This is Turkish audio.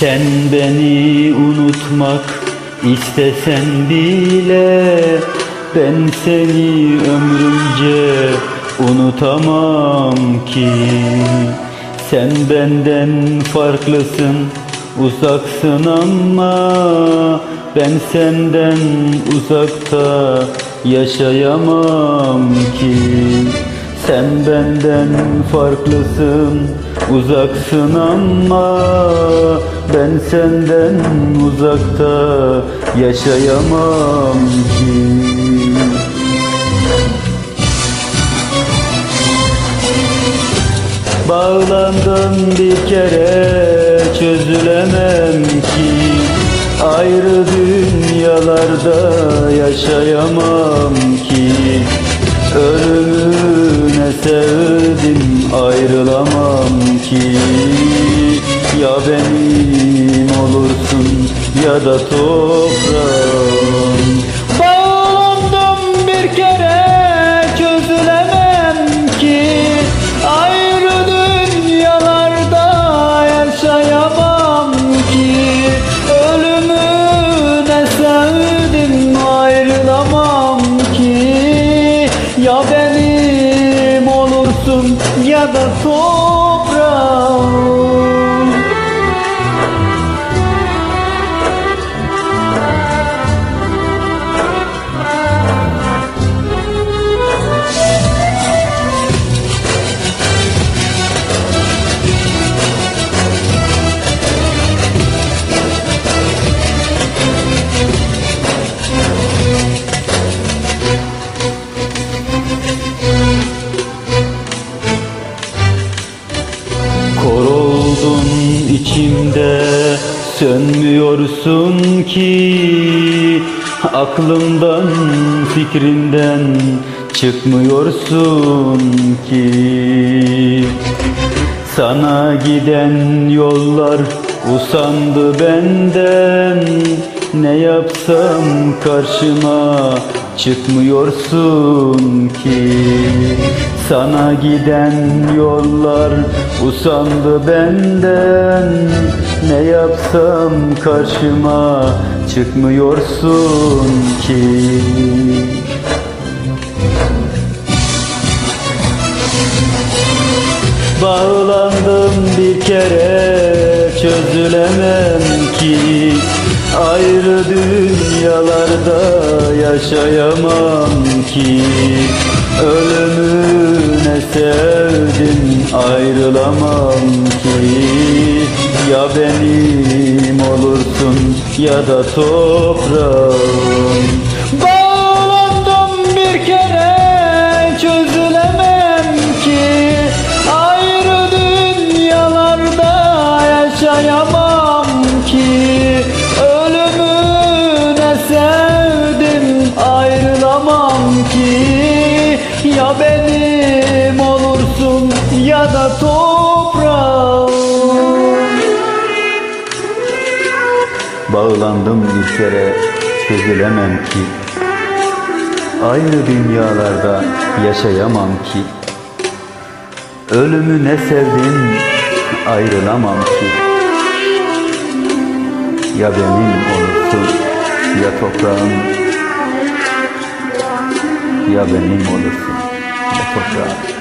Sen beni unutmak istesen bile Ben seni ömrümce unutamam ki. Sen benden farklısın uzaksın ama Ben senden uzakta yaşayamam ki sen benden farklısın, uzaksın ama ben senden uzakta yaşayamam ki. Bağlandım bir kere çözülemem ki Ayrı dünyalarda yaşayamam ki Ölümüne sevdim ayrılamam ki. Ya benim olursun ya da toprağım olursun ya içimde sönmüyorsun ki Aklımdan fikrimden çıkmıyorsun ki. Sana giden yollar usandı benden Ne yapsam karşıma çıkmıyorsun ki Sana giden yollar usandı benden. Ne yapsam karşıma çıkmıyorsun ki? Bağlandım bir kere çözülemem ki. Ayrı dünyalarda yaşayamam ki. Ölümüne sevdim ayrılamam ki. Ya benim olursun ya da toprağım Bağlandım bir kere çözülemem ki. Aynı dünyalarda yaşayamam ki. Ölümü ne sevdim ayrılamam ki. Ya benim olursun ya toprağım. Ya benim olursun ya toprağım